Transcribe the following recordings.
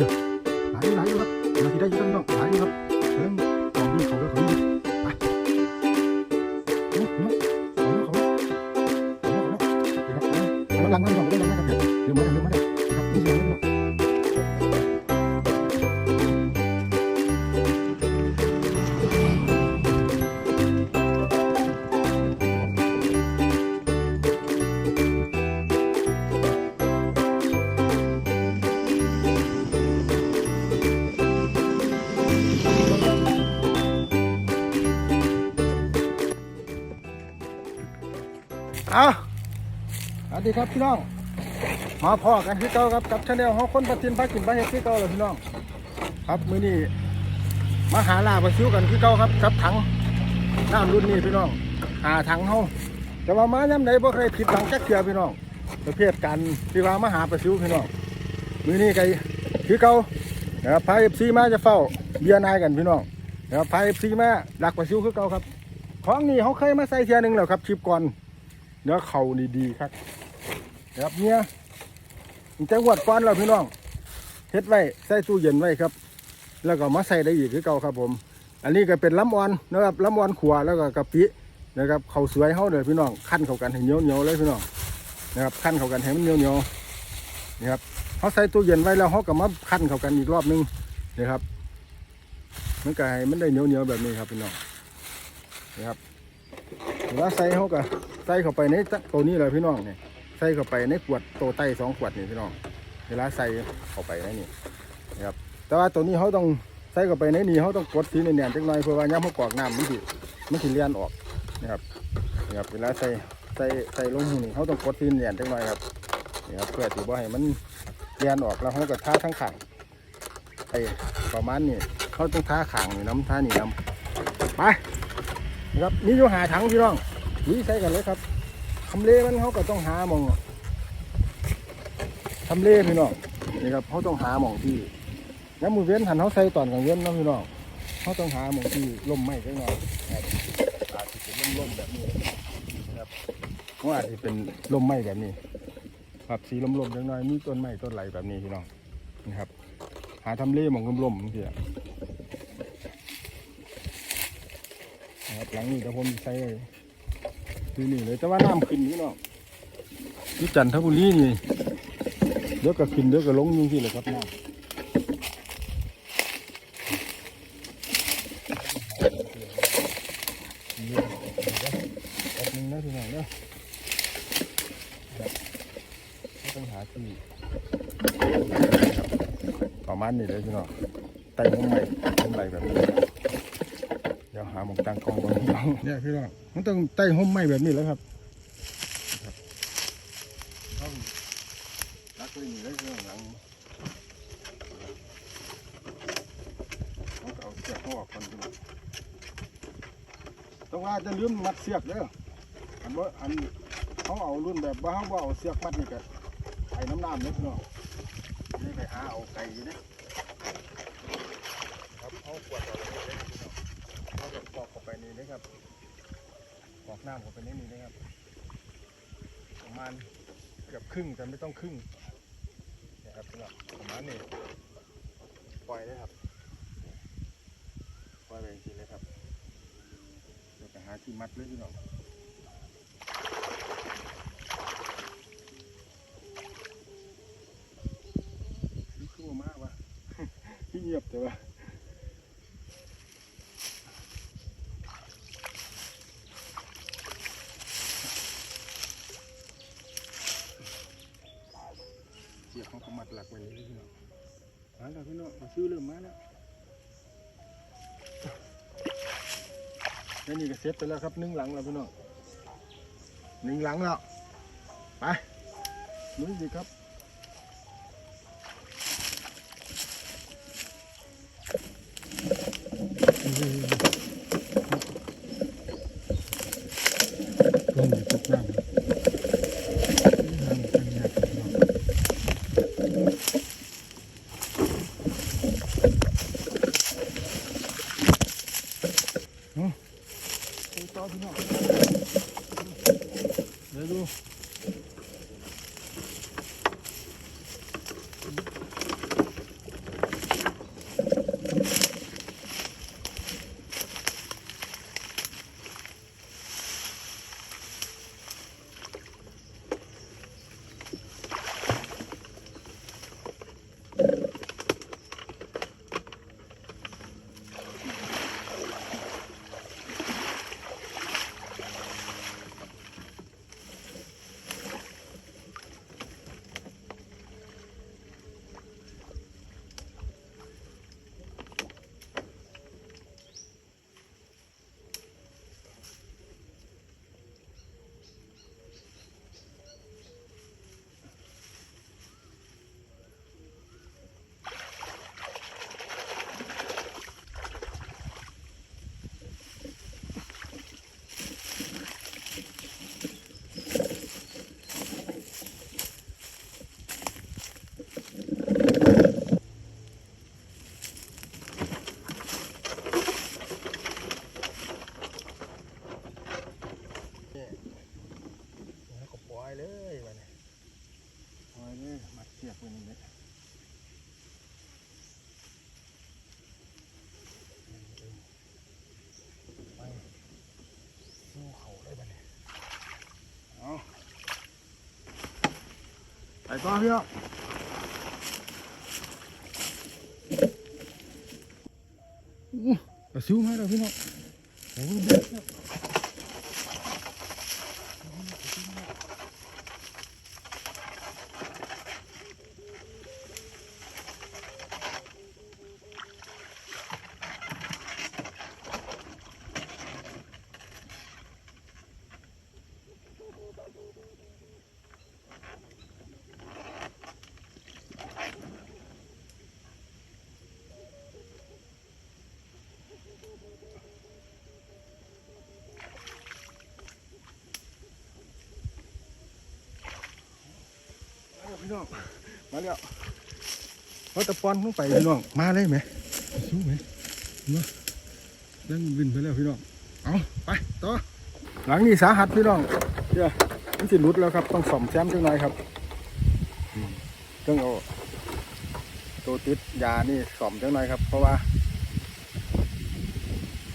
ดี๋ยวหลายอยู่หลายอยู่ครับนาทีได้อยู่ครับพี่น้องหลายอยู่ครับ เอาสวัสดีครับพี่น้อง มาพ่อกันคือเก่าครับกับชาแนลของคนประทินพักกินพักเฮ็ดคือเก่าเลยพี่น้อง ครับมื้อนี้มาหาลาบมาซิวกันคือเก่าครับกับถังน้ำรุ่นนี้พี่น้อง หาถังเฮาแต่ว่ามาย่ำไหนบ่เคยผิดหวังจักเทื่อพี่น้อง ประเภทกันที่ว่ามาหาปลาซิวพี่น้อง มื้อนี้ก็คือเก่านะครับพา FC มาจะเฝ้าเบียร์นายกันพี่น้องนะครับพา FC มาดักปลาซิวคือเก่าครับของนี่เขาเคยมาใส่เทียหนึงแล้วครับคลิปก่อน เนื้อเข่านี่ดีครับนะครับเนี่ยมันจะหวดก้อนเราพี่น้องเฮ็ดไว้ใส่ตู้เย็นไว้ครับ แล้วก็มาใส่ได้อีกคือเก่าครับผม อันนี้ก็เป็นล้ำอ่อนนะครับล้ำอ่อนขัวแล้วก็กะปินะครับเขาสวยเข้าเด้อพี่น้องขั้นเข้ากันให้เหนียวเหนียวๆเลยพี่น้องนะครับขั้นเข้ากันให้มันเหนียวเหนียวๆนะครับเขาใส่ตู้เย็นไว้แล้วเขาก็มาขั้นเข้ากันอีกรอบนึงนะครับมันก็ให้มันได้เหนียวเหนียวๆแบบนี้ครับพี่น้องนะครับ วลาใส่เขาก็ใส่เข้าไปในตัวนี้เลยพี่น้องเนี่ยใส่เข้าไปในขวดโตไต้สองขวดนี่พี่น้อง เวลาใส่เข้าไปในนี่นะครับแต่ว่าตัวนี้เขาต้องใส่เข้าไปในนี่เขาต้องกดสีแน่นๆจังหน่อยเพื่อว่าย้ำเขากรอกน้ำมันสิมันสิเลียนออกนะครับนะครับเวลาใส่ใส่ใส่ลงนี่เขาต้องกดสีแน่นจังหน่อยครับนะครับเพื่อที่ว่าให้มันเลียนออกแล้วเขาก็ท่าทั้งขางไอ้ประมาณนี้เขาต้องท่าขางนี่น้ำท่านี่น้ำไป นะครับนี่อยู่หาถังพี่น้องนี่ใส่กันเลยครับทำเลมันเขาก็ต้องหาหมองทำเลพี่น้องนี่ครับเขาต้องหาหมองที่ย้ำมือเว้นหันเขาใส่ตอนกลางเว้นนะพี่น้องเขาต้องหาหมองที่ล่มไม้จังหน่อยนะครับอาจจะเป็นล่มๆแบบนี้นะครับเขาอาจจะเป็นล่มไม้แบบนี้ ครับสีล่มๆจังหน่อยมีต้นไม้ต้นไหลแบบนี้พี่น้องนะครับ หาทำเลหมองล่มๆนี่แหละ นะครับ หลังนี้เดี๋ยวผมใส่ที่นี่เลยแต่ว่าน้ำขึ้นนี่เนาะที่จันทบุรีนี่เดี๋ยวก็ขึ้นเดี๋ยวก็ลงอยิ่งที่เลยครับน้ำเดี๋ยวแป๊บนึงนะพี่น้องเนาะครับต้องหาที่ประมาณนี้เลยพี่น้องไต่ห้องใหม่ห้องใหม่แบบนี้เดี๋ยว หาหมองตังกองบนพี่น้องเนี่ยพี่น้องมันต้องใต้ห่มไม้แบบนี้แล้วครับครับต้องรักไว้นี่แล้วพี่น้องหลังเขาก็เอาเสียกเขาออกก่อนพี่น้องต้องว่าจะลืมมัดเสียกเด้ออันว่าอันเขาเอารุ่นแบบว่าเขาบ่เอาเสียกมัดนี่ก็ไอ้น้ำน้ำเนี่ยพี่น้องนี่ไปหาเอาไก่อยู่นะครับเขาขวดเอาเลยเด้ อองเราจะปอกเข้าไปนี่นะครับปอกน้ำเข้าไปในนี่นะครับ ประมาณเกือบครึ่งแต่ไม่ต้องครึ่งนะครับพี่น้องประมาณนี้ปล่อยเลยครับปล่อยไปจริงๆเลยครับเดี๋ยวไปหาที่มัดเลยพี่น้องนี่คือว่ามากวะที่เงียบแต่ว่า ซื้อเริ่มมาแล้วแล้วนี่ก็เสร็จไปแล้วครับหนึ่งหลังแล้วพี่น้องหนึ่งหลังแล้วไปลุยสิครับต้นตกน้ำน้ำตั้งยากพี่น้อง ไป ต่อพี่น้องเดี๋ยวดู ต่อพี่น้องอู้ปลาซิวมาแล้วพี่น้องโอ้โห น้องมาแล้วเขาตะปอนลงไปพี่น้องมาเลยไหมปลาซิวไหมเห็นไหมยังวินไปแล้วพี่น้องเอาไปต่อหลังนี้สาหัสพี่น้องเดี๋ยวมันสิหลุดแล้วครับ ต้องซ่อมแซมจังหน่อยครับต้องเอาตัวติดยานี่ซ่อมจังหน่อยครับ เพราะว่า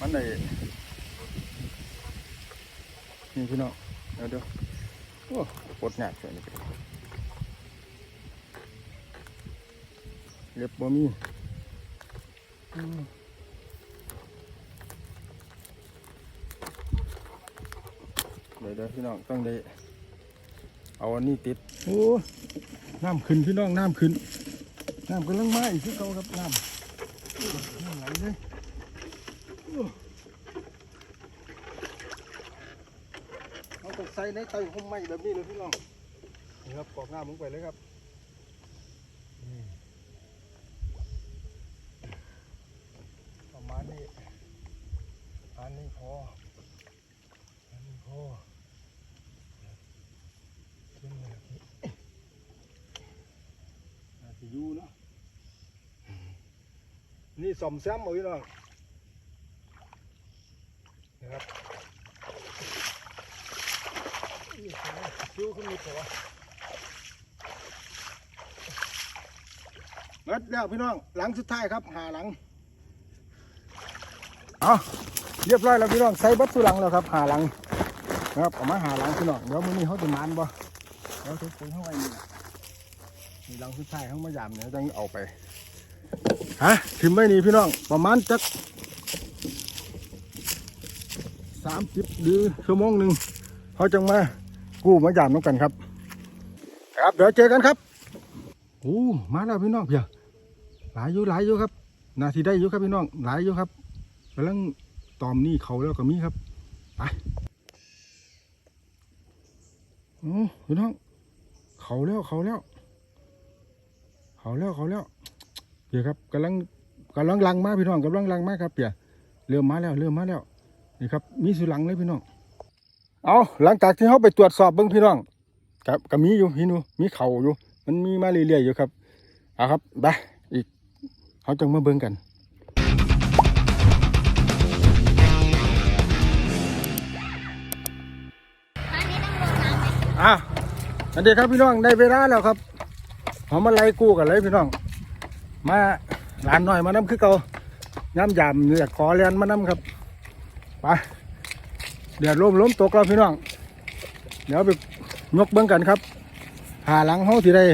มันในนี่พี่น้องเดี๋ยวเดี๋ยวโอ้ปวดหนักเลยนี่ เล็บบ่มีเดี๋ยวเดี๋ยวพี่น้องต้องได้เอาอันนี้ติดโอ้น้ำขึ้นพี่น้องน้ำขึ้นน้ำกำลังมาอีกคือเขาครับน้ำน้ำไหลเลยเราต้องใส่ในไตหุ้มไม้แบบนี้เลยพี่น้องนี่ครับกรอกน้ำลงไปเลยครับนี่ประมาณนี้ อันนี้พออันนี้พอขึ้นมาแบบนี้อาจจะอยู่เนาะ นี่สมแซมเอาพี่น้องนะครับคิ้วขึ้นนิดเถอะวะเบิดแล้วพี่น้อง หลังสุดท้ายครับ หาหลัง เอา เรียบร้อยแล้วพี่น้องใส่บัดสุหลังแล้วครับหาหลังนะครับเอามาหาหลังพี่น้องเดี๋ยวมื้อนี้เขาจะมานบ่เดี๋ยวทุกคนเข้าไปนี่แหละนี่หลังสุดท้ายเขามายามเนี่ยจังเอาไปฮะถึงไม่นี่พี่น้องประมาณจักสามสิบหรือชั่วโมงหนึ่งเขาจังมากู้มายามน้องกันครับ ครับเดี๋ยวเจอกันครับโอ้มาแล้วพี่น้องเพียหลายอยู่หลายอยู่ครับนาทีได้อยู่ครับพี่น้องหลายอยู่ครับกำลัง ตอมนี่เขาแล้วก็มีครับไปโอ้พี่น้องเขาแล้วเขาแล้ว เขาแล้วเขาแล้วเปียครับกำลังกำลังลังมากพี่น้องกำลังลังมากครับเปียเริ่มมาแล้วเริ่มมาแล้วนี่ครับ มีสุหลังเลยพี่น้องเอาหลังจากที่เขาไปตรวจสอบเบิ้งพี่น้องกับกับมีอยู่พี่นูมีเขาอยู่ มันมีมาเรื่อยๆอยู่ครับเอาครับไปอีกเขาจังมาเบิ้งกัน อะสวัสดีครับพี่น้องได้เวลาแล้วครับเขามาไล่กู้กันเลยพี่น้อง มาหลานหน่อยมาน้ำคือเก่าย้ำยำเนี่ยขอเรียนมาน้ำครับไปเดี๋ยวล้มล้มตกแล้วพี่น้อง เดี๋ยวไปยกเบิ้งกันครับ หาหลังเขาที่ได้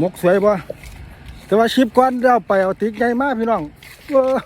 มกสวยบ่แต่ว่าชิปก้อนเดี๋ยวไปเอาติ๊กใหญ่มากพี่น้องว้ย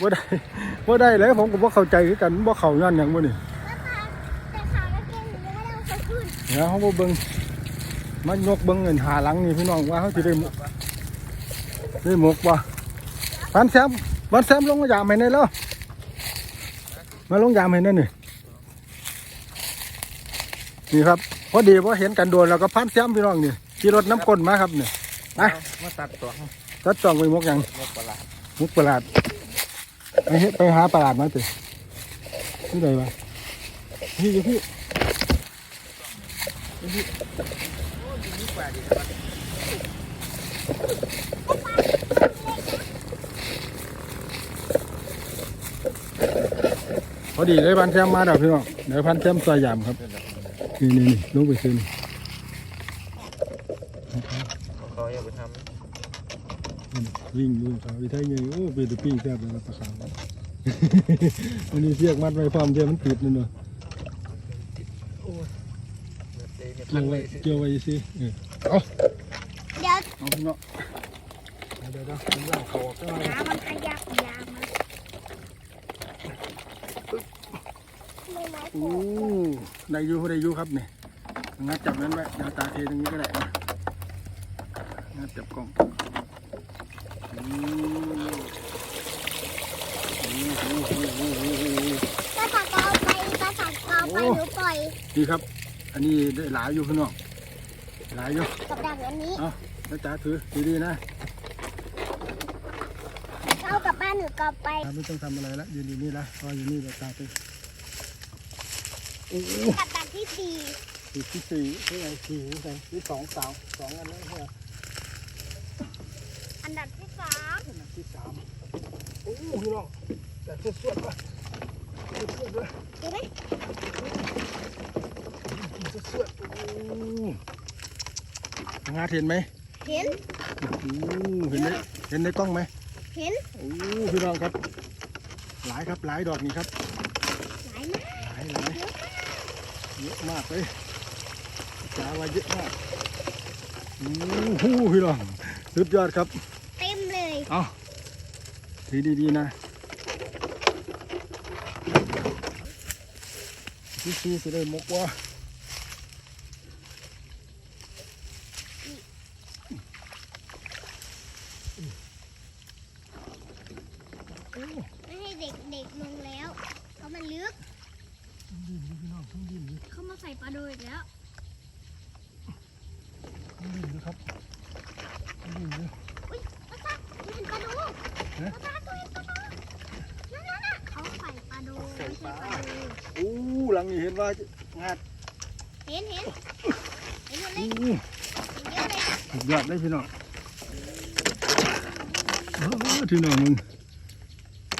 บ่ได้บ่ได้เลยผมก็บ่เข้าใจกันบ่เข้าย้อนหยังบ่นี่ เดี๋ยวเขาบ่เบิ้งมันยกเบิ้งเงินหาหลังนี่พี่น้องว่าเขาสิได้หมกได้หมกบ่พันแซมพันแซมลงมายามให้แน่แล้วมาลงยามให้แน่นี่นี่ครับพอดีพอเห็นกันโดนแล้วก็พันแซมพี่น้องนี่ขี่รถน้ำก้นมาครับเนี่ยมาตัดตัวตัดจองไปมกยังนกประหลาดมุกประหลาดไปหาประหลาดมาเถอะที่ไหนวะพี่พี่ พอดีเลยพันแซมมาเดี๋ยวพี่น้องเดี๋ยวพันแซมซอยยามครับ นี่นี่นี่ลงไปซื้อนี่ขาอยาไปทวิ่งอยู่เขาอีไทยไงโอ้เป็นตัวปิ้แซ่บเลยปลาขาวอันนี้เสียกมัดไว้พร้อมเดียวมันติดนั่นเนาะำเนื้อเตะเนี่ย กี่ยวไว้เกี่ยวไว้สิเออเอาเดี๋ยวเอาพี่น้องเดี๋ยวเดี๋ยวผมเล่าเขาออกก็ได้น้ำมันขยับยามาไม่ไม้โอ้ได้อยู่ได้อยู่ครับนี่งัดจับนั้นไว้เดี๋ยวตาเทตรงนี้ก็ได้นะงัดจับกล้องอืมโอ้โหโอ้โหโอ้โหโอ้โหภาษากเอาไปภาษากเอาไปหรือปล่อยนี่ครับ อันนี้ได้หลายอยู่พี่น้องหลายอยู่กับดักอันนี้ เอาแล้วจ๋าถือดีๆนะเอากลับบ้านหรือกลับไปตาไม่ต้องทำอะไรละยืนอยู่นี่ละพออยู่นี่เดี๋ยวตาไปโอ้โหกับดักที่สี่สี่ที่สี่ที่ไหนสี่ที่ไหนที่สองสามสองอันนั้นใช่ไหมอันดับที่สามอันนั้นที่สามโอ้โหพี่น้องแต่เสื้อเสื้อป่ะเสื้อเสื้อด้วยเห็นไหมเสื้อเสื้อโอ้โหงาเห็นไหมเห็นโอ้โหเห็นไหมเห็นในกล้องไหมเห็นโอ้โหพี่น้องครับ หลายครับหลายดอกนี่ครับ หลายมากหลายหลายเยอะมากเลยจ๋าว่าเยอะมากโอ้โหพี่น้องสุดยอดครับ เต็มเลยเอาถือดีๆนะพี่ซีจะได้มกว่า ไม่ให้เด็กเด็กๆลงแล้วเพราะมันลึก ดินดิพี่น้องทั้งดินดิ เขามา ใส่ปลาโดอีกแล้วทั้งดินดิครับทั้งดินดิอุ้ยตาตาเห็นปลาโดฮะตาตาตัวเห็นปลาโดนั่นนั่นน่ะเขาใส่ปลาโดไม่ใช่ปลาโดโอ้หลังนี้เห็นว่างาดเห็นเห็นเห็นหมดเลยโอ้เห็นเยอะเลยสุดยอดเลยพี่น้องโอ้พี่น้องมึง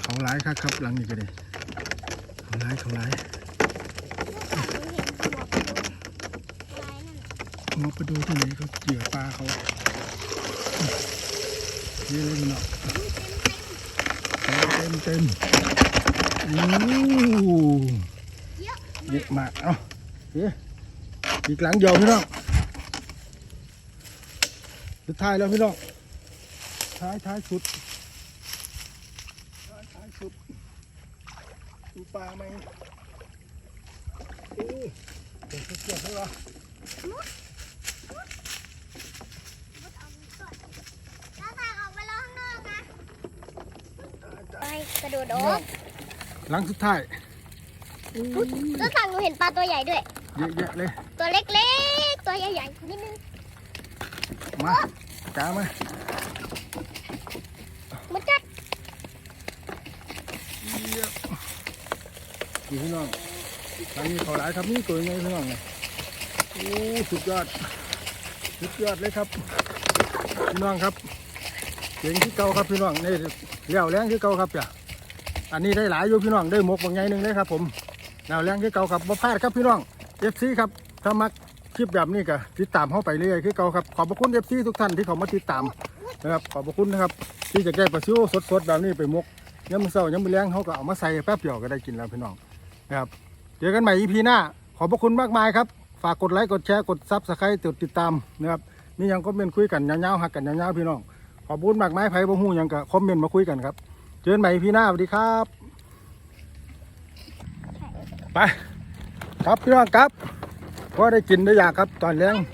เขาหลายครับครับหลังนี้ก็ได้เขาหลายเขาหลาย หนูเห็นหัวปลาโดลายนั่นน่ะมองไปดูที่ไหนเขาเกี่ยวปลาเขานี่เลยพี่น้องเต็มเต็มเต็มเต็มโอ้เยอะมากเอ้าเฮ้ยอีกหลังเดียวพี่น้องสุดท้ายแล้วพี่น้องท้ายท้ายสุดท้ายท้ายสุดดูปลาไหมโอ้เดี๋ยวจะเกี่ยวใช่ปะ ตาตาออกไปแล้วข้างนอกนะ จ้า ไปกระโดดพี่อน้ออกงหลังสุดท้ายโอ้ยตัวสั่งหนูเห็นปลาตัวใหญ่ด้วย เยอะแยะเลย ตัวเล็กๆ ตัวใหญ่ๆนิดนึง มาจ้ามามันจัดเยี่ยมนี่พี่น้องทางนี้เขาหลายครับนี่ตัวยังไงพี่น้องเนี่ยโอ้สุดยอด สุดยอดเลยครับ พี่น้องครับเก่งที่เก่าครับพี่น้องนี่เลี้ยวแรงที่เก่าครับจ้ะ อันนี้ได้หลายอยู่พี่น้องได้หมกบางไงหนึ่งเลยครับผมเลี้ยวแรงที่เก่าครับบ่พลาดครับพี่น้องเอฟซีครับถ้ามักคลิปแบบนี้ก็ติดตามเข้าไปเรื่อยคือเก่าครับขอบพระคุณเอฟซีทุกท่านที่เขามาติดตามนะครับขอบพระคุณนะครับ ที่จะได้ปลาซิวสดๆแบบนี้ไปมกย้ำเศร้าย้ำมือแรงเขาก็เอามาใส่แป๊บเดียวก็ได้กินแล้วพี่น้องนะครับเจอกันใหม่ EP หน้า ขอบพระคุณมากมายครับฝากกดไลค์กดแชร์กดซับสไครต์ติดตามนะครับนี่ยังคอมเมนต์คุยกันยาวๆหักกันยาวๆพี่น้องขอบคุณมากมายไผ่บ่ฮู้หยังก็คอมเมนต์มาคุยกันครับ เจอกันใหม่ EP หน้าสวัสดีครับ ไป ครับพี่น้องครับพอได้กินได้อยากครับตอนแรงนี่เลย